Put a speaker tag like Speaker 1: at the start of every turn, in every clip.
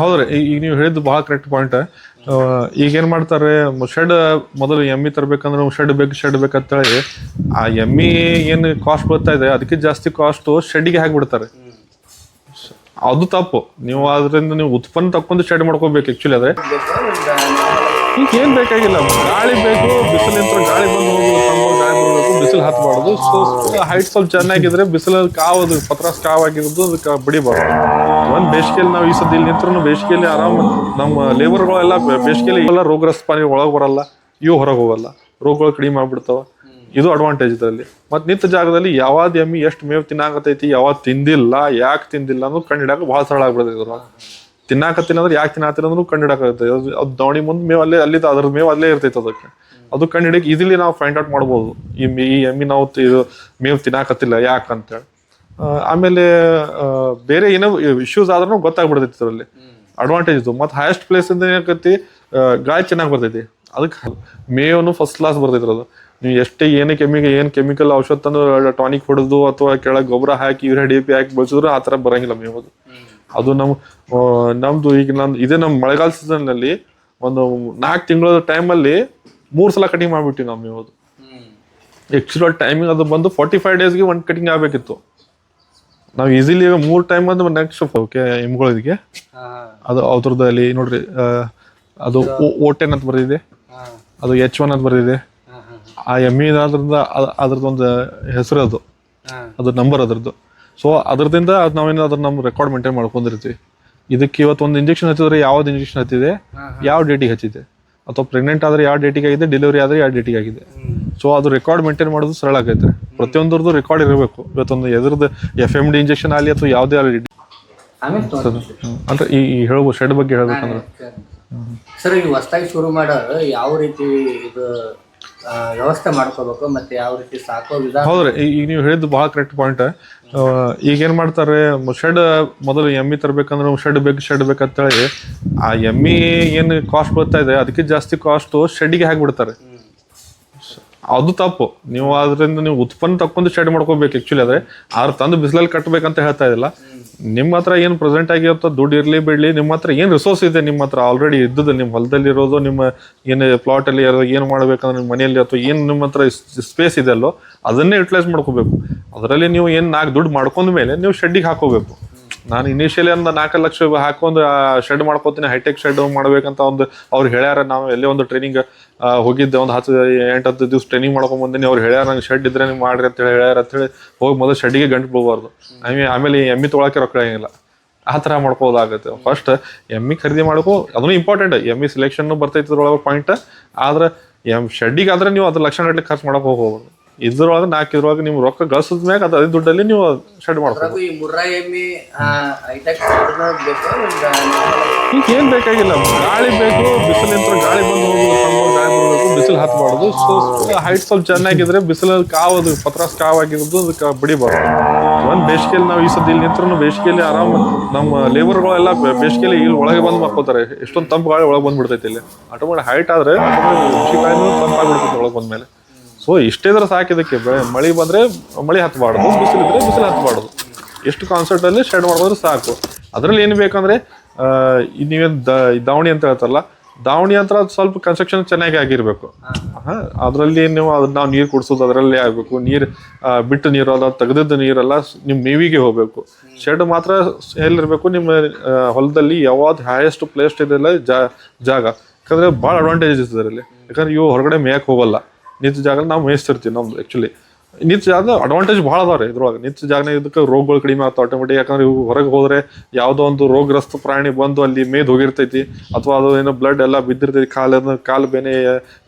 Speaker 1: ಹೌದ್ರಿ ಈಗ ನೀವು ಹೇಳಿದ್ದು ಬಹಳ ಕರೆಕ್ಟ್ ಪಾಯಿಂಟ್ ಈಗ ಏನ್ ಮಾಡ್ತಾರೆ ಶೆಡ್ ಮೊದಲು ಎಮ್ಮಿ ತರಬೇಕಂದ್ರೆ ಶೆಡ್ ಬೇಕು ಶೆಡ್ ಬೇಕಂತೇಳಿ ಆ ಎಮ್ಮಿ ಏನ್ ಕಾಸ್ಟ್ ಬರ್ತಾ ಇದೆ, ಅದಕ್ಕೆ ಜಾಸ್ತಿ ಕಾಸ್ಟ್ ಶೆಡ್ಗೆ ಹಾಕ್ಬಿಡ್ತಾರೆ. ಅದು ತಪ್ಪು. ನೀವು ಅದರಿಂದ ನೀವು ಉತ್ಪನ್ನ ತಕ್ಕೊಂಡು ಶೆಡ್ ಮಾಡ್ಕೋಬೇಕು ಆಕ್ಚುಲಿ ಆದ್ರೆ? ಈಗ ಏನ್ ಬೇಕಾಗಿಲ್ಲ, ಗಾಳಿ ಬೇಕು, ಬಿಸಿಲು ನಿಂತ್ರ ಗಾಳಿ ಬಂದು ಬಿಸಿಲು ಹತ್ತಬಾರ್ದು ಹೈಟ್ ಸ್ವಲ್ಪ ಚೆನ್ನಾಗಿದ್ರೆ ಬಿಸಿಲು ಕಾವದು ಪತ್ರಾಸ್ ಕಾವಾಗಿರೋದು ಅದಕ್ಕೆ ಬಡಿಬಾರ್ದು. ಒಂದ್ ಬೇಸಿಗೆಯಲ್ಲಿ ನಾವು ಈ ಸದ್ಯ ಇಲ್ಲಿ ನಿಂತ್ರು ಬೇಸಿಗೆಯಲ್ಲಿ ಆರಾಮ ನಮ್ಮ ಲೇಬರ್ಗಳೆಲ್ಲ ಬೇಸಿಗೆಯಲ್ಲಿ ಎಲ್ಲ ರೋಗಗ್ರಸ್ತ ಪಾನಿ ಒಳಗೆ ಬರಲ್ಲ, ಇವು ಹೊರಗೆ ಹೋಗಲ್ಲ. ರೋಗಗಳು ಕಡಿಮೆ ಆಗ್ಬಿಡ್ತಾವ. ಇದು ಅಡ್ವಾಂಟೇಜ್ ಇದರಲ್ಲಿ. ಮತ್ತು ನಿಂತ ಜಾಗದಲ್ಲಿ ಯಾವ್ದು ಎಮ್ಮಿ ಎಷ್ಟು ಮೇವು ತಿನ್ನಾಕತೈತಿ ಯಾವಾಗ ತಿಂದಿಲ್ಲ, ಯಾಕೆ ತಿಂದಿಲ್ಲ ಅನ್ನೋದು ಕಂಡಿಡಾಕ ಭಾಳ ಸರಳ ಆಗ್ಬಿಡ್ತೈತಿ ತಿನ್ನಾಕತ್ತಿಲ್ಲ ಅಂದ್ರೆ ಯಾಕೆ ತಿನ್ನಾತಿಲ್ಲ ಅಂದ್ರೂ ಕಂಡಿಡಕಾಗುತ್ತೆ ಅದು ಅದು ದೋಣಿ ಮುಂದೆ ಮೇವು ಅಲ್ಲೇ ಅಲ್ಲಿ ಅದ್ರ ಮೇವು ಅಲ್ಲೇ ಇರ್ತೈತೆ ಅದಕ್ಕೆ. ಅದು ಕಂಡಿಡಕ್ಕೆ ಈಸಿಲಿ ನಾವು ಫೈಂಡ್ ಔಟ್ ಮಾಡ್ಬೋದು. ಈ ಈ ಎಮ್ಮಿ ನಾವು ಇದು ಮೇವು ತಿನ್ನಾಕತ್ತಿಲ್ಲ ಯಾಕಂತೇಳಿ ಆಮೇಲೆ ಬೇರೆ ಏನೋ ಇಶ್ಯೂಸ್ ಆದ್ರೂ ಗೊತ್ತಾಗ್ಬಿಡ್ತೈತಿ ಅದರಲ್ಲಿ ಅಡ್ವಾಂಟೇಜ್ ಇದು ಮತ್ತೆ ಹೈಯೆಸ್ಟ್ ಪ್ಲೇಸ್ ಇಂದ ಏನಾಕತಿ ಗಾಳಿ ಚೆನ್ನಾಗಿ ಬರ್ತೈತಿ. ಅದಕ್ಕೆ ಮೇವನು ಫಸ್ಟ್ ಕ್ಲಾಸ್ ಬರ್ತೈತಿ ಅದು ನೀವು ಎಷ್ಟೇ ಏನೇ ಕೆಮಿಕಲ್ ಏನು ಕೆಮಿಕಲ್ ಔಷಧ ತಂದು ಟಾನಿಕ್ ಹೊಡೆದು ಅಥವಾ ಕೆಳಗೆ ಗೊಬ್ಬರ ಹಾಕಿ ಯೂರಿಯಾ ಡಿ ಪಿ ಹಾಕಿ ಬಳಸಿದ್ರು ಆ ಥರ ಬರಂಗಿಲ್ಲ ಮೇವು ಅದು ಅದು ನಮ್ಮ ಆ, ನಮ್ದು ಈಗ ನಾನು ಇದೇ ನಮ್ಮ ಮಳೆಗಾಲ ಸೀಸನ್ನಲ್ಲಿ ಒಂದು ನಾಲ್ಕು ತಿಂಗಳ ಟೈಮಲ್ಲಿ ಮೂರು ಸಲ ಕಟಿಂಗ್ ಮಾಡ್ಬಿಟ್ಟಿವಿ ನಾವು ಮೇವು ಅದು ಟೈಮಿಂಗ್ ಅದು ಬಂದು ಫಾರ್ಟಿ ಫೈವ್ ಡೇಸ್ಗೆ ಒಂದು ಕಟಿಂಗ್ ಆಗಬೇಕಿತ್ತು. ನಾವು ಈಸಿಲಿ ಮೂರು ಟೈಮ್ ಅಂದ್ರೆ ನೆಕ್ಸ್ಟ್ ಓಕೆ ಎಮ್ಗಳಿಗೆ
Speaker 2: ಇದಕ್ಕೆ
Speaker 1: ಅದು ಅದ್ರದ್ದು ಅಲ್ಲಿ ನೋಡ್ರಿ ಅದು ಓ ಟೆನ್ ಅಂತ ಬರ್ದಿದೆ. ಅದು ಎಚ್ ಒನ್ ಅಂತ ಬರ್ದಿದೆ. ಆ ಎಮ್ಮಿ ಅದ್ರಿಂದ ಅದ್ರದ್ದು ಒಂದು ಹೆಸರು ಅದು. ಅದು ನಂಬರ್ ಅದ್ರದ್ದು. ಸೊ ಅದ್ರದಿಂದ ಅದು ನಾವೇನು ಅದ್ರ ನಮ್ಮ ರೆಕಾರ್ಡ್ ಮೇಂಟೈನ್ ಮಾಡ್ಕೊಂಡಿರ್ತೀವಿ. ಇದಕ್ಕೆ ಇವತ್ತು ಒಂದು ಇಂಜೆಕ್ಷನ್ ಹಚ್ಚಿದ್ರೆ ಯಾವ್ದು ಇಂಜೆಕ್ಷನ್
Speaker 2: ಹತ್ತಿದೆ
Speaker 1: ಯಾವ ಡೇಟಿಗೆ ಹಚ್ಚಿದೆ? ಅಥವಾ ಪ್ರೆಗ್ನೆಂಟ್ ಆದ್ರೆ ಯಾವ ಡೇಟಿಗೆ ಆಗಿದೆ? ಡೆಲಿವರಿ ಆದ್ರೆ ಯಾವ ಡೇಟಿಗೆ ಆಗಿದೆ? ಸೊ ಅದು ರೆಕಾರ್ಡ್ ಮೇಂಟೈನ್ ಮಾಡೋದು ಸರಳ ಆಗೈತೆ. ಪ್ರತಿಯೊಂದರದ್ದು ರೆಕಾರ್ಡ್ ಇರಬೇಕು. ಇವತ್ತೊಂದು ಎದ್ರದ್ದು ಎಫ್ ಎಂ ಡಿ ಇಂಜೆಕ್ಷನ್ ಆಗಲಿ ಅಥವಾ ಯಾವುದೇ ಆಗಲಿ. ಅಂದ್ರೆ ಈ ಹೇಳ್ಬೋದು ಶೆಡ್ ಬಗ್ಗೆ ಹೇಳ್ಬೇಕಂದ್ರೆ.
Speaker 2: ಸರ್ ಈಗ ಹೊಸದಾಗಿ ಶುರು ಮಾಡೋರು ಯಾವ ರೀತಿ ಇದು ವ್ಯವಸ್ಥೆ ಮಾಡ್ಕೋಬೇಕು ಮತ್ತೆ ಯಾವ ರೀತಿ ಸಾಕೋ ವಿಧಾನ?
Speaker 1: ಹೌದ್ರಿ. ಈಗ ನೀವು ಹೇಳಿದ್ದು ಬಹಳ ಕರೆಕ್ಟ್ ಪಾಯಿಂಟ್ ಈಗ ಏನ್ ಮಾಡ್ತಾರೆ ಶೆಡ್ ಮೊದಲು ಎಮ್ಮಿ ತರಬೇಕಂದ್ರೆ ಶೆಡ್ ಬೇಕು ಶೆಡ್ ಬೇಕಂತೇಳಿ ಆ ಎಮ್ಮಿ ಏನ್ ಕಾಸ್ಟ್ ಬರ್ತಾ ಇದೆ ಅದಕ್ಕೆ ಜಾಸ್ತಿ ಕಾಸ್ಟ್ ಶೆಡ್ಗೆ ಹಾಕ್ಬಿಡ್ತಾರೆ. ಅದು ತಪ್ಪು. ನೀವು ಅದರಿಂದ ನೀವು ಉತ್ಪನ್ನ ತಕ್ಕೊಂಡು ಶೆಡ್ ಮಾಡ್ಕೋಬೇಕು ಆಕ್ಚುಲಿ ಅದೇ ಆರು ತಂದು ಬಿಸಿಲಲ್ಲಿ ಕಟ್ಟಬೇಕಂತ ಹೇಳ್ತಾ ಇದಿಲ್ಲ ನಿಮ್ಮ ಹತ್ರ ಏನು ಪ್ರೆಸೆಂಟ್ ಆಗಿರುತ್ತೋ ದುಡ್ಡು ಇರಲಿ ಬಿಡ್ಲಿ, ನಿಮ್ಮ ಹತ್ರ ಏನು ರಿಸೋರ್ಸ್ ಇದೆ ನಿಮ್ಮ ಹತ್ರ? ಆಲ್ರೆಡಿ ಇದ್ದದ್ದು ನಿಮ್ಮ ಹೊಲದಲ್ಲಿ ಇರೋದು, ನಿಮ್ಮ ಏನು ಪ್ಲಾಟಲ್ಲಿ ಏನು ಮಾಡಬೇಕಂದ್ರೆ ನಿಮ್ಮ ಮನೆಯಲ್ಲಿ ಅಥವಾ ಏನು ನಿಮ್ಮ ಹತ್ರ ಸ್ಪೇಸ್ ಇದೆ ಅಲ್ಲೋ, ಅದನ್ನೇ ಯುಟಿಲೈಸ್ ಮಾಡ್ಕೋಬೇಕು. ಅದರಲ್ಲಿ ನೀವು ಏನು ನಾಲ್ಕು ದುಡ್ಡು ಮಾಡ್ಕೊಂಡ ಮೇಲೆ ನೀವು ಶೆಡ್ಡಿಗೆ ಹಾಕೋಬೇಕು. ನಾನು ಇನಿಷಿಯಲಿ ಒಂದು ನಾಲ್ಕು ಲಕ್ಷ ಹಾಕೊಂಡು ಶೆಡ್ ಮಾಡ್ಕೋತೀನಿ ಹೈಟೆಕ್ ಶೆಡ್ ಮಾಡ್ಬೇಕಂತ ಒಂದು ಅವ್ರು ಹೇಳ್ಯಾರ. ನಾವು ಎಲ್ಲೇ ಒಂದು ಟ್ರೈನಿಂಗ್ ಹೋಗಿದ್ದೆ ಒಂದು ಹತ್ತು ಎಂಟು ಹತ್ತು ದಿವಸ ಟ್ರೈನಿಂಗ್ ಮಾಡ್ಕೊಂಡ್ ಬಂದಿನಿ. ಅವ್ರು ಹೇಳ್ಯಾರ ನಂಗೆ ಶೆಡ್ ಇದ್ರೆ ನೀವು ಮಾಡ್ರಿ ಅಂತ ಹೇಳಿ ಹೇಳ್ಯಾರ. ಅಂತ ಹೇಳಿ ಹೋಗಿ ಮೊದಲು ಶೆಡ್ಡಿಗೆ ಗಂಟು ಬೀಳ್ಬಾರ್ದು. ಆಮೇಲೆ ಆಮೇಲೆ ಎಮ್ಮಿ ತೊಗೊಳಕ್ಕೆ ರೊಕ್ಕ ಏನಿಲ್ಲ ಆ ಥರ ಮಾಡ್ಕೋದಾಗುತ್ತೆ ಫಸ್ಟ್ ಎಮ್ಮಿ ಖರೀದಿ ಮಾಡ್ಕೋ ಅದನ್ನು ಇಂಪಾರ್ಟೆಂಟ್ ಎಮ್ಮಿ ಸೆಲೆಕ್ಷನ್ ಬರ್ತೈತೆ ಅದ್ರೊಳಗೆ ಪಾಯಿಂಟ್ ಆದ್ರೆ ಎಂ ಶೆಡ್ಡಿಗೆ ಆದ್ರೆ ನೀವು ಅದ್ರ ಲಕ್ಷ ಗಟ್ಟಲೆ ಖರ್ಚು ಮಾಡಕ್ ಹೋಗ್ಬೋದು. ಇದ್ರೊಳಗೆ ನಾಲ್ಕು ಇದ್ರೊಳಗೆ ನೀವು ರೊಕ್ಕ ಗಳಿಸಿದ ಮ್ಯಾಗ ಅದ ಅದೇ ದುಡ್ಡಲ್ಲಿ ನೀವು ಶೆಡ್ ಮಾಡ್ಕೋ
Speaker 2: ಈ ಮುರ್ರಾ ಎಮ್ಮಿ ಐಟೆಕ್ ಬೇಕು
Speaker 1: ಈಗ ಏನ್ ಬೇಕಾಗಿಲ್ಲ ಗಾಳಿ ಬೇಕು ಬಿಸಿಲು ನಿಂತ್ರ ಗಾಳಿ ಬಂದು ಹೋಗುದು ತಂಪು ಗಾಳಿ ಬರಬೇಕು ಬಿಸಿಲು ಹತ್ಬಾರ್ದು. ಸೊ ಹೈಟ್ ಸ್ವಲ್ಪ ಚೆನ್ನಾಗಿದ್ರೆ ಬಿಸಿಲು ಕಾವದು ಪತ್ರಾಸ್ ಕಾವ್ ಆಗಿರೋದು ಅದಕ್ಕೆ ಬಿಡಿಬಾರ್ದು. ಒಂದ್ ಬೇಸಿಗೆಯಲ್ಲಿ ನಾವು ಈ ಸದ್ಯ ಇಲ್ಲಿ ನಿಂತ್ರು ಬೇಸಿಗೆಯಲ್ಲಿ ಆರಾಮ ನಮ್ಮ ಲೇಬರ್ಗಳೆಲ್ಲ ಬೇಸಿಗೆಯಲ್ಲಿ ಇಲ್ಲಿ ಒಳಗೆ ಬಂದು ಮಾಡ್ಕೋತಾರೆ. ಎಷ್ಟೊಂದು ತಂಪು ಗಾಳಿ ಒಳಗೆ ಬಂದ್ಬಿಡ್ತೈತಿ ಇಲ್ಲಿ. ಆಟೋಮೇಟಿಕ್ ಹೈಟ್ ಆದ್ರೆ ಬಿಸಿ ಗಾಳಿನೂ ತಂಪಾಗ್ಬಿಡ್ತೈತಿ ಒಳಗೆ ಬಂದ್ಮೇಲೆ. ಸೊ ಇಷ್ಟೇ ಇದ್ರೆ ಸಾಕು ಇದಕ್ಕೆ ಬೆಳೆ ಮಳೆ ಬಂದ್ರೆ ಮಳೆ ಹತ್ಬಾರ್ದು ಬಿಸಿಲಿದ್ರೆ ಬಿಸಿಲು ಹತ್ಬಾರ್ದು. ಎಷ್ಟು ಕಾನ್ಸರ್ಟಲ್ಲಿ ಶೆಡ್ ಮಾಡಿದ್ರೆ ಸಾಕು. ಅದ್ರಲ್ಲಿ ಏನು ಬೇಕಂದ್ರೆ ಇದು ನೀವೇನು ದಾವಣಿ ಅಂತ ಹೇಳ್ತಾರಲ್ಲ ದಾವಣಿ ಅಂತ ಸ್ವಲ್ಪ ಕನ್ಸ್ಟ್ರಕ್ಷನ್ ಚೆನ್ನಾಗಿ ಆಗಿರಬೇಕು. ಹಾಂ, ಅದರಲ್ಲಿ ನೀವು ಅದನ್ನ ನಾವು ನೀರು ಕುಡಿಸೋದು ಅದರಲ್ಲೇ ಆಗಬೇಕು. ನೀರು ಬಿಟ್ಟು ನೀರು ಅಲ್ಲ ತೆಗೆದಿದ್ದ ನೀರೆಲ್ಲ ನಿಮ್ಮ ಮೇವಿಗೆ ಹೋಗಬೇಕು. ಶೆಡ್ ಮಾತ್ರ ಎಲ್ಲಿರ್ಬೇಕು? ನಿಮ್ಮ ಹೊಲದಲ್ಲಿ ಯಾವ್ದು ಹೈಯೆಸ್ಟ್ ಪ್ಲೇಸ್ ಇದೆಲ್ಲ ಜಾಗ. ಯಾಕಂದ್ರೆ ಭಾಳ ಅಡ್ವಾಂಟೇಜಸ್ ಇದರಲ್ಲಿ. ಯಾಕಂದ್ರೆ ಇವು ಹೊರಗಡೆ ಮೇಯಕ್ಕೆ ಹೋಗಲ್ಲ. ನಿಂತ ಜಾಗ ನಾವು ಮೇಯಿಸ್ತಿರ್ತೀವಿ ನಮ್ದು ಆ್ಯಕ್ಚುಲಿ ನಿಂತ ಜಾಗ ಅಡ್ವಾಂಟೇಜ್ ಭಾಳ ಅದಾವ್ರಿ ಇದ್ರೊಳಗೆ. ನಿಂತ ಜಾಗನ ಇದಕ್ಕೆ ರೋಗಗಳು ಕಡಿಮೆ ಆಗ್ತಾವೆ ಆಟೋಮೆಟಿಕ್ ಯಾಕಂದ್ರೆ ಇವು ಹೊರಗೆ ಹೋದ್ರೆ ಯಾವುದೋ ಒಂದು ರೋಗಗ್ರಸ್ತ ಪ್ರಾಣಿ ಬಂದು ಅಲ್ಲಿ ಮೇದ್ ಹೋಗಿರ್ತೈತಿ, ಅಥವಾ ಅದು ಏನೋ ಬ್ಲಡ್ ಎಲ್ಲ ಬಿದ್ದಿರ್ತೈತಿ, ಕಾಲ ಕಾಲು ಬೇನೆ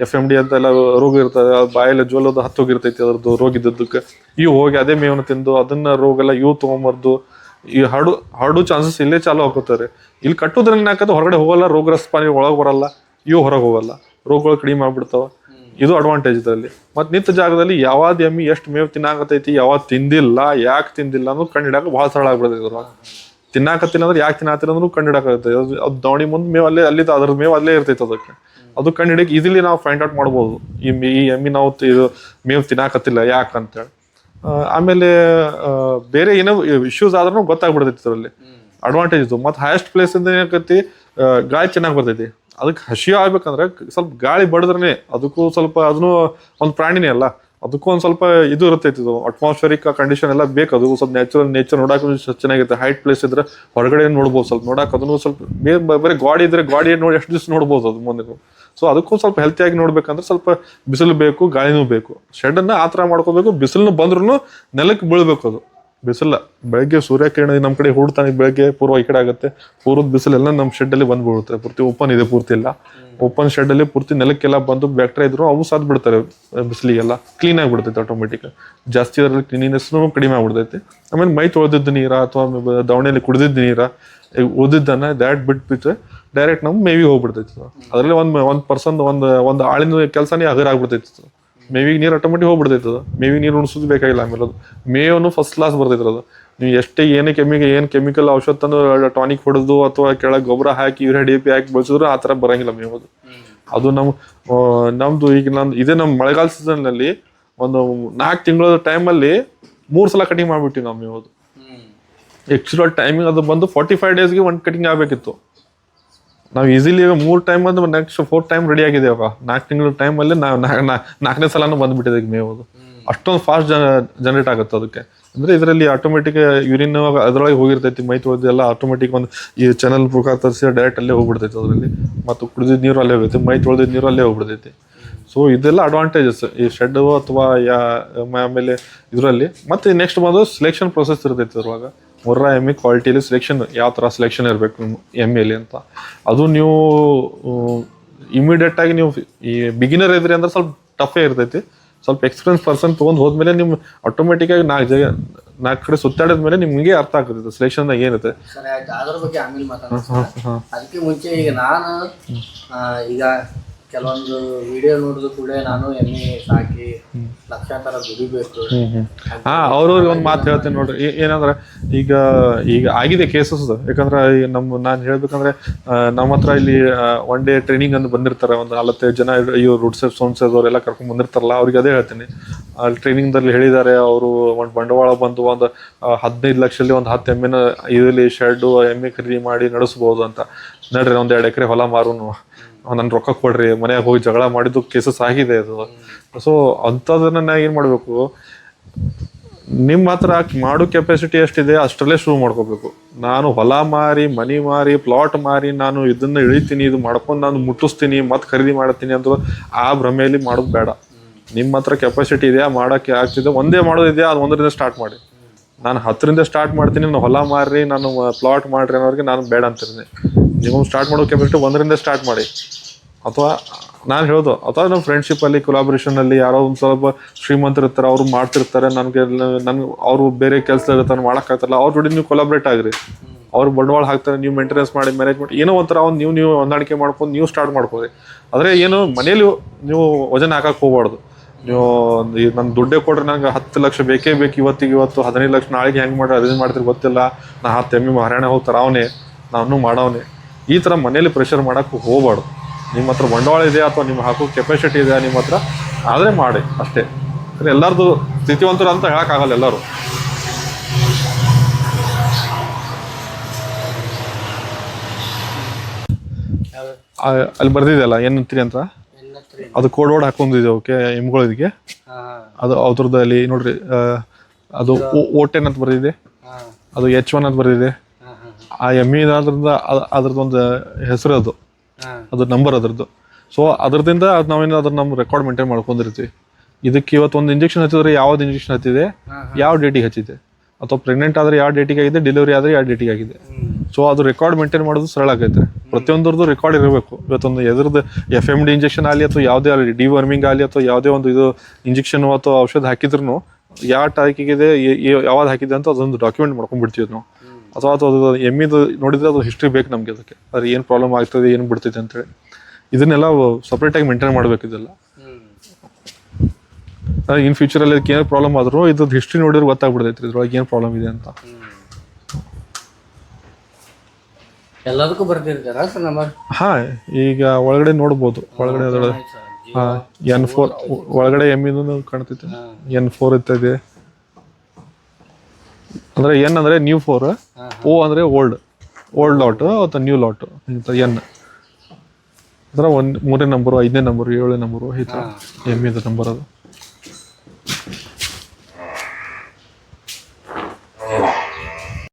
Speaker 1: ಎಫ್ ಎಂ ಡಿ ಅಂತ ಎಲ್ಲ ರೋಗ ಇರ್ತದೆ ಬಾಯಲ್ಲಿ ಜ್ವಲದ ಹತ್ತು ಹೋಗಿರ್ತೈತಿ ಅದ್ರದ್ದು ರೋಗ ಇದ್ದದ್ದಕ್ಕೆ. ಇವು ಹೋಗಿ ಅದೇ ಮೇವನ್ನು ತಿಂದು ಅದನ್ನ ರೋಗ ಎಲ್ಲ ಇವು ತೊಗೊಂಬರ್ದು, ಈ ಹರಡು ಹರಡು ಚಾನ್ಸಸ್ ಇಲ್ಲೇ ಚಾಲು ಹಾಕೋತಾರೆ ಇಲ್ಲಿ ಕಟ್ಟೋದ್ರಿಂದ ಯಾಕಂದ್ರೆ ಹೊರಗಡೆ ಹೋಗಲ್ಲ ರೋಗಗ್ರಸ್ತ ಪ್ರಾಣಿ ಒಳಗೆ ಬರಲ್ಲ, ಇವು ಹೊರಗೆ ಹೋಗಲ್ಲ. ರೋಗಗಳು ಕಡಿಮೆ ಆಗ್ಬಿಡ್ತಾವ. ಇದು ಅಡ್ವಾಂಟೇಜ್ ಇದರಲ್ಲಿ. ಮತ್ತೆ ನಿಂತ ಜಾಗದಲ್ಲಿ ಯಾವ್ದು ಎಮ್ಮಿ ಎಷ್ಟು ಮೇವು ತಿನ್ನಾಕತೈತಿ ಯಾವ್ದು ತಿಂದಿಲ್ಲ ಯಾಕೆ ತಿಂದಿಲ್ಲ ಅನ್ನೋದು ಕಂಡಿಡಾಕ ಭಾಳ ಸರಳ ಆಗ್ಬಿಡ್ತೈತಿ ಇದ್ರೊಳಗೆ. ತಿನ್ನಾಕತ್ತಿಲ್ಲ ಅಂದ್ರೆ ಯಾಕೆ ತಿನ್ನಾತಿಲ್ಲ ಅಂದ್ರೂ ಕಂಡು ಅದು ಅದು ದವಣಿ ಮುಂದೆ ಮೇವು ಅಲ್ಲೇ ಅಲ್ಲಿ ಅದ್ರ ಮೇವು ಅಲ್ಲೇ ಇರ್ತೈತೆ ಅದಕ್ಕೆ. ಅದು ಕಂಡಿಡಕ್ಕೆ ಈಸಿಲಿ ನಾವು ಫೈಂಡ್ ಔಟ್ ಮಾಡ್ಬೋದು. ಈ ಈ ಎಮ್ಮಿ ನಾವು ಇದು ಮೇವು ತಿನ್ನಾಕತ್ತಿಲ್ಲ ಯಾಕೆ ಅಂತೇಳಿ. ಆಮೇಲೆ ಬೇರೆ ಏನೋ ಇಶ್ಯೂಸ್ ಆದ್ರೂ ಗೊತ್ತಾಗ್ಬಿಡ್ತೈತಿ ಅದರಲ್ಲಿ ಅಡ್ವಾಂಟೇಜ್ ಇದು. ಮತ್ತು ಹೈಯೆಸ್ಟ್ ಪ್ಲೇಸ್ ಇಂದ ಏನಾಕತಿ ಆ, ಗಾಳಿ ಚೆನ್ನಾಗಿ ಬರ್ತೈತಿ. ಅದಕ್ಕೆ ಹಸಿ ಆಗ್ಬೇಕಂದ್ರೆ ಸ್ವಲ್ಪ ಗಾಳಿ ಬಡಿದ್ರೆ ಅದಕ್ಕೂ ಸ್ವಲ್ಪ ಅದನ್ನು ಒಂದು ಪ್ರಾಣಿನೇ ಅಲ್ಲ, ಅದಕ್ಕೂ ಒಂದು ಸ್ವಲ್ಪ ಇದು ಇರುತ್ತೆ ಇದು ಅಟ್ಮಾಸ್ಫಿಯರಿಕ್ ಕಂಡೀಷನ್ ಎಲ್ಲ ಬೇಕು, ಅದು ಸ್ವಲ್ಪ ನ್ಯಾಚುರಲ್ ನೇಚರ್ ನೋಡೋಕೆ ಚೆನ್ನಾಗಿರುತ್ತೆ. ಹೈಟ್ ಪ್ಲೇಸ್ ಇದ್ರೆ ಹೊರಗಡೆ ನೋಡ್ಬೋದು ಸ್ವಲ್ಪ ನೋಡೋಕೆ ಅದನ್ನು ಸ್ವಲ್ಪ ಬೇರೆ ಗಾಡಿ ಇದ್ರೆ ಗಾಡಿ ನೋಡಿ ಎಷ್ಟು ದಿವಸ ನೋಡ್ಬೋದು ಅದು ಮುಂದೆ. ಸೊ ಅದಕ್ಕೂ ಸ್ವಲ್ಪ ಹೆಲ್ತಿಯಾಗಿ ನೋಡ್ಬೇಕಂದ್ರೆ ಸ್ವಲ್ಪ ಬಿಸಿಲು ಬೇಕು, ಗಾಳಿನೂ ಬೇಕು. ಶೆಡ್ಡನ್ನ ಆ ಥರ ಮಾಡ್ಕೋಬೇಕು ಬಿಸಿಲು ಬಂದ್ರೂ ನೆಲಕ್ಕೆ ಬೀಳ್ಬೇಕು ಅದು. ಬಿಸಿಲ. ಬೆಳಗ್ಗೆ ಸೂರ್ಯಕಿರಣ ನಮ್ಮ ಕಡೆ ಹೂಡ್ತಾನೆ, ಬೆಳಗ್ಗೆ ಪೂರ್ವ ಈ ಕಡೆ ಆಗುತ್ತೆ. ಪೂರ್ವದ ಬಿಸಿಲೆಲ್ಲ ನಮ್ಮ ಶೆಡ್ಡಲ್ಲಿ ಬಂದು ಬೀಳುತ್ತೆ ಪೂರ್ತಿ ಓಪನ್ ಇದೆ, ಪೂರ್ತಿ ಎಲ್ಲ. ಓಪನ್ ಶೆಡ್ಡಲ್ಲಿ ಪೂರ್ತಿ ನೆಲಕ್ಕೆಲ್ಲ ಬಂದು ಬ್ಯಾಕ್ಟೀರಿಯಾ ಇದ್ರು ಅವು ಸಾದ್ ಬಿಡ್ತಾರೆ, ಬಿಸಿಲಿಗೆಲ್ಲ. ಕ್ಲೀನ್ ಆಗಿಬಿಡ್ತೈತೆ ಆಟೋಮೆಟಿಕ್ ಜಾಸ್ತಿ ಅದರಲ್ಲಿ ಕ್ಲೀನಿನೆಸ್ನು ಕಡಿಮೆ ಆಗ್ಬಿಡ್ತೈತೆ. ಆಮೇಲೆ ಮೈ ತೊಳೆದಿದ್ದ ನೀರ ಅಥವಾ ದವಣೆಯಲ್ಲಿ ಕುಡಿದಿದ್ದ ನೀರ ಉಳಿದಿದ್ದನ್ನ ದ್ಯಾಟ್ ಬಿಟ್ಬಿಟ್ರೆ ಡೈರೆಕ್ಟ್ ನಮ್ಮ ಮೇವಿ ಹೋಗ್ಬಿಡ್ತೈತಿ. ಅದರಲ್ಲಿ ಒಂದು ಒಂದು ಪರ್ಸನ್ ಒಂದು ಒಂದು ಆಳಿನ ಕೆಲಸನೇ ಹಗರ ಆಗ್ಬಿಡ್ತೈತಿ ಅದು. ಮೇವಿಗೆ ನೀರು ಆಟೋಮೆಟಿಕ್ ಹೋಗ್ಬಿಡ್ತೈತೆ ಅದು. ಮೇವಿಗೆ ನೀರು ಉಣಿಸೋದು ಬೇಕಾಗಿಲ್ಲ ಆಮೇಲೆ ಅದು. ಮೇವನ್ನು ಫಸ್ಟ್ ಕ್ಲಾಸ್ ಬರ್ತೈತೆ ಅದು. ನೀವು ಎಷ್ಟೇ ಏನೇ ಕೆಮಿಕಲ್ ಏನು ಕೆಮಿಕಲ್ ಔಷಧ ತಂದು ಟಾನಿಕ್ ಹೊಡೆದು ಅಥವಾ ಕೆಳಗೆ ಗೊಬ್ಬರ ಹಾಕಿ ಯೂರಿಯಾ ಡಿ ಪಿ ಹಾಕಿ ಬಳಸಿದ್ರು ಆ ಥರ ಬರಂಗಿಲ್ಲ ಮೇವದು ಅದು. ನಮ್ಮ ನಮ್ಮದು ನಮ್ದು ಈಗ ನಂದು ಇದೇ ನಮ್ಮ ಮಳೆಗಾಲ ಸೀಸನ್ನಲ್ಲಿ ಒಂದು ನಾಲ್ಕು ತಿಂಗಳ ಟೈಮಲ್ಲಿ ಮೂರು ಸಲ ಕಟಿಂಗ್ ಮಾಡಿಬಿಟ್ಟಿವಿ ನಾವು ಮೇವದು ಅದು. ಆಕ್ಚುಲ್ ಟೈಮಿಂಗ್ ಅದು ಬಂದು ಫಾರ್ಟಿ ಫೈವ್ ಡೇಸ್ಗೆ ಒಂದು ಕಟಿಂಗ್ ಆಗಬೇಕಿತ್ತು. ನಾವು ಈಸಿಲಿ ಮೂರು ಟೈಮ್ ಬಂದು ನೆಕ್ಸ್ಟ್ ಫೋರ್ ಟೈಮ್ ರೆಡಿ ಆಗಿದೆ ನಾಲ್ಕು ತಿಂಗಳ ಟೈಮಲ್ಲಿ ನಾವು ನಾಲ್ಕನೇ ಸಲನೂ ಬಂದ್ಬಿಟ್ಟಿದೆ ಮೇವು ಅಷ್ಟೊಂದು ಫಾಸ್ಟ್ ಜನರೇಟ್ ಆಗುತ್ತೆ ಅದಕ್ಕೆ. ಅಂದ್ರೆ ಇದರಲ್ಲಿ ಆಟೋಮೆಟಿಕ್ ಯೂರಿನ್ ಅದರೊಳಗೆ ಹೋಗಿರ್ತೈತಿ ಮೈ ತೊಳೆದು ಎಲ್ಲ ಆಟೋಮೆಟಿಕ್ ಒಂದು ಈ ಚಾನಲ್ ಪ್ರಕಾರ ತರಿಸಿ ಡೈರೆಕ್ಟ್ ಅಲ್ಲೇ ಹೋಗ್ಬಿಡ್ತೈತಿ ಅದರಲ್ಲಿ. ಮತ್ತು ಕುಡಿದಿದ್ದ ನೀರು ಅಲ್ಲೇ ಹೋಗುತ್ತೆ ಮೈ ತೊಳೆದಿದ್ದ ನೀರು ಅಲ್ಲೇ ಹೋಗ್ಬಿಡ್ತೈತಿ. ಸೊ ಇದೆಲ್ಲ ಅಡ್ವಾಂಟೇಜಸ್ ಈ ಶೆಡ್ ಅಥವಾ ಯಾ ಆಮೇಲೆ ಇದರಲ್ಲಿ. ಮತ್ತೆ ನೆಕ್ಸ್ಟ್ ಬಂದು ಸೆಲೆಕ್ಷನ್ ಪ್ರೊಸೆಸ್ ಇರ್ತೈತಿ ಅದ್ರೊಳಗೆ. ಮುರ್ರಾ ಎ ಕ್ವಾಲಿಟಿಯಲ್ಲಿ ಸೆಲೆಕ್ಷನ್ ಯಾವ ಥರ ಸೆಲೆಕ್ಷನ್ ಇರಬೇಕು ನಿಮ್ಮ ಎಲ್ಲಿ ಅಂತ. ಅದು ನೀವು ಇಮಿಡಿಯೇಟ್ ಆಗಿ ನೀವು ಈ ಬಿಗಿನರ್ ಇದ್ರಿ ಅಂದ್ರೆ ಸ್ವಲ್ಪ ಟಫೇ ಇರ್ತೈತಿ. ಸ್ವಲ್ಪ ಎಕ್ಸ್ಪೀರಿಯನ್ಸ್ ಪರ್ಸನ್ ತೊಗೊಂಡು ಹೋದ್ಮೇಲೆ ನಿಮ್ಮ ಆಟೋಮೆಟಿಕ್ ಆಗಿ ನಾಲ್ಕು ಜಾಗ ನಾಲ್ಕು ಕಡೆ ಸುತ್ತಾಡಿದ ಮೇಲೆ ನಿಮಗೆ ಅರ್ಥ ಆಗ್ತದೆ ಸೆಲೆಕ್ಷನ್ದಾಗ ಏನಿದೆ.
Speaker 2: ಅದ್ರ ಬಗ್ಗೆ ಆಮೇಲೆ ಮಾತಾಡೋಣ ಅದಕ್ಕೆ ಮುಂಚೆ ಈಗ ನಾನು ಈಗ ಕೆಲವೊಂದು ವಿಡಿಯೋ ನೋಡಿದ ಕೂಡ ನಾನು ಎಮ್ಮೆ ಸಾಕಿ ಲಕ್ಷಾಂತರ ದುಡಿಬೇಕು
Speaker 1: ಹಾ ಅವ್ರವ್ರಿಗೆ ಒಂದು ಮಾತು ಹೇಳ್ತೇನೆ ನೋಡ್ರಿ. ಏನಂದ್ರೆ ಈಗ ಈಗ ಆಗಿದೆ ಕೇಸಸ್ ಯಾಕಂದ್ರೆ ಈಗ ನಮ್ಮ ನಾನು ಹೇಳ್ಬೇಕಂದ್ರೆ ನಮ್ಮ ಹತ್ರ ಇಲ್ಲಿ ಒನ್ ಡೇ ಟ್ರೈನಿಂಗ್ ಅಂತ ಬಂದಿರ್ತಾರೆ. ಒಂದು ನಲವತ್ತೈದು ಜನ ಇವ್ರು ರೂಟ್ ಸೇಫ್ ಸೋನ್ ಸೇಫ್ ಅವರೆಲ್ಲ ಕರ್ಕೊಂಡ್ ಬಂದಿರ್ತಾರಲ್ಲ ಅವ್ರಿಗೆ ಅದೇ ಹೇಳ್ತೀನಿ. ಅಲ್ಲಿ ಟ್ರೈನಿಂಗ್ ದಲ್ಲಿ ಹೇಳಿದ್ದಾರೆ ಅವರು ಒಂದು ಬಂಡವಾಳ ಬಂದು ಒಂದು ಹದಿನೈದು ಲಕ್ಷದಲ್ಲಿ ಒಂದು ಹತ್ತು ಎಮ್ಮೆನ ಇದರಲ್ಲಿ ಶೆಡ್ಡು ಎಮ್ಮೆ ಖರೀದಿ ಮಾಡಿ ನಡೆಸ್ಬೋದು ಅಂತ. ನಡ್ರಿ ಒಂದ್ ಎರಡು ಎಕರೆ ಹೊಲ ಮಾರುನು. ನನ್ ರೊಕ್ಕ ಕೊಡ್ರಿ, ಮನೆಯಾಗ ಹೋಗಿ ಜಗಳ ಮಾಡಿದ್ದು ಕೇಸಸ್ ಆಗಿದೆ ಅದು. ಸೊ ಅಂಥದನ್ನ ನಾ ಏನ್ ಮಾಡ್ಬೇಕು? ನಿಮ್ಮ ಹತ್ರ ಮಾಡೋ ಕೆಪಾಸಿಟಿ ಎಷ್ಟಿದೆ, ಅಷ್ಟರಲ್ಲೇ ಶುರು ಮಾಡ್ಕೋಬೇಕು. ನಾನು ಹೊಲ ಮಾರಿ, ಮನಿ ಮಾರಿ ಪ್ಲಾಟ್ ಮಾರಿ, ನಾನು ಇದನ್ನ ಇಳಿತೀನಿ, ಇದು ಮಾಡ್ಕೊಂಡು ನಾನು ಮುಟ್ಟಿಸ್ತೀನಿ, ಮತ್ತೆ ಖರೀದಿ ಮಾಡ್ತೀನಿ ಅಂತ ಆ ಭ್ರಮೆಯಲ್ಲಿ ಮಾಡೋದು ಬೇಡ. ನಿಮ್ಮ ಹತ್ರ ಕೆಪಾಸಿಟಿ ಇದೆಯಾ, ಮಾಡೋಕ್ಕೆ ಆಗ್ತಿದೆ, ಒಂದೇ ಮಾಡೋದಿದೆಯಾ ಅದು ಒಂದರಿಂದ ಸ್ಟಾರ್ಟ್ ಮಾಡಿ. ನಾನು ಹತ್ತರಿಂದ ಸ್ಟಾರ್ಟ್ ಮಾಡ್ತೀನಿ, ನಾನು ಹೊಲ ಮಾರ್ರಿ ನಾನು ಪ್ಲಾಟ್ ಮಾಡ್ರಿ ಅನ್ನೋರಿಗೆ ನಾನು ಬೇಡ ಅಂತಿರ್ತೀನಿ. ನೀವು ಸ್ಟಾರ್ಟ್ ಮಾಡೋ ಕೆಪಾಸಿಟಿ ಒಂದರಿಂದ ಸ್ಟಾರ್ಟ್ ಮಾಡಿ. ಅಥವಾ ನಾನು ಹೇಳೋದು, ಅಥವಾ ನಮ್ಮ ಫ್ರೆಂಡ್ಶಿಪ್ಪಲ್ಲಿ ಕೊಲಾಬ್ರೇಷನಲ್ಲಿ ಯಾರೋ ಒಂದು ಸ್ವಲ್ಪ ಶ್ರೀಮಂತರು ಇರ್ತಾರೆ, ಅವ್ರು ಮಾಡ್ತಿರ್ತಾರೆ, ನನಗೆ ನನ್ಗೆ ಅವರು ಬೇರೆ ಕೆಲಸ ಇರ್ತಾರೆ ಮಾಡೋಕ್ಕಾಗ್ತಾರಲ್ಲ ಅವ್ರ ಜೊತೆ ನೀವು ಕೊಲಾಬ್ರೇಟ್ ಆಗಿರಿ. ಅವ್ರು ಬಂಡವಾಳ ಹಾಕ್ತಾರೆ, ನೀವು ಮೇಂಟೆನೆನ್ಸ್ ಮಾಡಿ ಮ್ಯಾನೇಜ್ಮೆಂಟ್ ಏನೋ ಒಂಥರ ಒಂದು ನೀವು ನೀವು ಹೊಂದಾಣಿಕೆ ಮಾಡ್ಕೊಂಡು ನೀವು ಸ್ಟಾರ್ಟ್ ಮಾಡ್ಕೊಳ್ಳಿ. ಆದರೆ ಏನು ಮನೇಲಿ ನೀವು ವಜನ ಹಾಕಕ್ಕೆ ಹೋಗ್ಬಾರ್ದು. ನೀವು ನನ್ನ ದುಡ್ಡೇ ಕೊಡ್ರಿ ನನಗೆ ಹತ್ತು ಲಕ್ಷ ಬೇಕೇ ಬೇಕು, ಇವತ್ತಿಗೆ ಇವತ್ತು ಹದಿನೈದು ಲಕ್ಷ, ನಾಳೆಗೆ ಹೆಂಗೆ ಮಾಡ್ರಿ, ಅದೇನು ಮಾಡ್ತೀರಿ ಗೊತ್ತಿಲ್ಲ. ನಾ ಹತ್ತು ಎಮ್ಮೆ ಹರಿಯಾಣ ಹೋಗ್ತಾರೆ, ಅವನೇ, ನಾನು ಮಾಡವನೇ. ಈ ಥರ ಮನೇಲಿ ಪ್ರೆಷರ್ ಮಾಡೋಕ್ಕೂ ಹೋಗಬಾರ್ದು. ನಿಮ್ಮ ಹತ್ರ ಬಂಡವಾಳ ಇದೆಯಾ ಅಥವಾ ನಿಮ್ಮ ಹಾಕೋ ಕೆಪಾಸಿಟಿ ಇದೆಯಾ ನಿಮ್ಮ ಹತ್ರ ಆದರೆ ಮಾಡಿ ಅಷ್ಟೇ. ಅಂದರೆ ಎಲ್ಲರದು ಸ್ಥಿತಿವಂತರು ಅಂತ ಹೇಳೋಕ್ಕಾಗಲ್ಲ ಎಲ್ಲರೂ. ಅಲ್ಲಿ ಬರ್ದಿದೆಯಲ್ಲ ಏನಂತೀರಿ ಅಂತ? ಅದು ಕೋಡ್ ವರ್ಡ್ ಹಾಕೊಂಡಿದೆ ಓಕೆ ಎಮ್ಗಳಿದಕ್ಕೆ ಅದು ಅದ್ರದ್ದು ಅಲ್ಲಿ ನೋಡ್ರಿ ಅದು ಓ ಟೆನ್ ಅಂತ ಬರ್ದಿದೆ. ಅದು ಎಚ್ ಒನ್ ಅಂತ ಬರ್ದಿದೆ. ಆ ಎಮ್ಮಿ ಅದ್ರದ್ದು ಅದ್ರದ್ದು ಒಂದು ಹೆಸರು ಅದು.
Speaker 2: ಅದ್ರ
Speaker 1: ಅದು ನಂಬರ್ ಅದ್ರದ್ದು. ಸೊ ಅದರದಿಂದ ಅದು ನಾವೇನು ಅದ್ರ ನಮ್ಮ ರೆಕಾರ್ಡ್ ಮೇಂಟೈನ್ ಮಾಡ್ಕೊಂಡಿರ್ತೀವಿ. ಇದಕ್ಕೆ ಇವತ್ತು ಒಂದು ಇಂಜೆಕ್ಷನ್ ಹಚ್ಚಿದ್ರೆ ಯಾವ್ದು ಇಂಜೆಕ್ಷನ್
Speaker 2: ಹತ್ತಿದೆ
Speaker 1: ಯಾವ ಡೇಟಿಗೆ ಹಚ್ಚಿದೆ? ಅಥವಾ ಪ್ರೆಗ್ನೆಂಟ್ ಆದ್ರೆ ಯಾವ ಡೇಟಿಗೆ ಆಗಿದೆ? ಡೆಲಿವರಿ ಆದ್ರೆ ಯಾವ ಡೇಟಿಗೆ ಆಗಿದೆ? ಸೊ ಅದು ರೆಕಾರ್ಡ್ ಮೇಂಟೈನ್ ಮಾಡೋದು ಸರಳ ಆಗೈತೆ. ಪ್ರತಿಯೊಂದರದು ರೆಕಾರ್ಡ್ ಇರಬೇಕು. ಇವತ್ತೊಂದು ಎದ್ರದ್ದು ಎಫ್ ಎಂ ಡಿ ಇಂಜೆಕ್ಷನ್ ಆಗಲಿ ಅಥವಾ ಯಾವುದೇ ಆಗಲಿ ಡಿವರ್ಮಿಂಗ್ ಆಗಲಿ ಅಥವಾ ಯಾವುದೇ ಒಂದು ಇದು ಇಂಜೆಕ್ಷನ್ ಅಥವಾ ಔಷಧ ಹಾಕಿದ್ರು ಯಾವ ಟೈಕಿಗಿದೆ ಯಾವ್ದು ಹಾಕಿದೆ ಅಂತ ಅದೊಂದು ಡಾಕ್ಯುಮೆಂಟ್ ಮಾಡ್ಕೊಂಡ್ಬಿಡ್ತೀವಿ ನಾವು. ಅಥವಾ ಅದು ಅದು ಎಮ್ಮಿದು ನೋಡಿದ್ರೆ ಅದು ಹಿಸ್ಟ್ರಿ ಬೇಕು ನಮಗೆ ಅದಕ್ಕೆ. ಅದ್ರ ಏನು ಪ್ರಾಬ್ಲಮ್ ಆಗ್ತದೆ ಏನು ಬಿಡ್ತೈತೆ ಅಂತೇಳಿ. ಇದನ್ನೆಲ್ಲ ಸಪ್ರೇಟಾಗಿ ಮೇಂಟೈನ್ ಮಾಡಬೇಕು ಇದೆಲ್ಲ. ಇನ್ ಫ್ಯೂಚರಲ್ಲಿ ಅದಕ್ಕೆ ಏನು ಪ್ರಾಬ್ಲಮ್ ಆದರೂ ಇದ್ರದ್ದು ಹಿಸ್ಟ್ರಿ ನೋಡಿದ್ರೆ ಗೊತ್ತಾಗ್ಬಿಡ್ತೈತೆ ಇದ್ರೊಳಗೆ ಏನು ಪ್ರಾಬ್ಲಮ್ ಇದೆ ಅಂತ.
Speaker 2: ಎಲ್ಲದಕ್ಕೂ ಬರ್ದಿರ್ತಾರ ಸರ್ ನಂಬರ್
Speaker 1: ಹಾ ಈಗ ಒಳಗಡೆ ನೋಡ್ಬೋದು. ಒಳಗಡೆ ಎನ್ ಫೋರ್ ಒಳಗಡೆ ಎಂ ಕಾಣ್ತೈತೆ. ಎನ್ ಫೋರ್ ಇರ್ತದೆ. ಅಂದ್ರೆ ಎನ್ ಅಂದ್ರೆ ನ್ಯೂ ಫೋರ್ ಓ ಅಂದ್ರೆ ಓಲ್ಡ್ ಓಲ್ಡ್ ಲಾಟು ಅಥವಾ ನ್ಯೂ ಲಾಟು ಎನ್ ಅಂದ್ರೆ ಒಂದು ಮೂರನೇ ನಂಬರು ಐದನೇ ನಂಬರು ಏಳನೇ ನಂಬರು ಈ ಎಂ ಇದು ನಂಬರ್ ಅದು.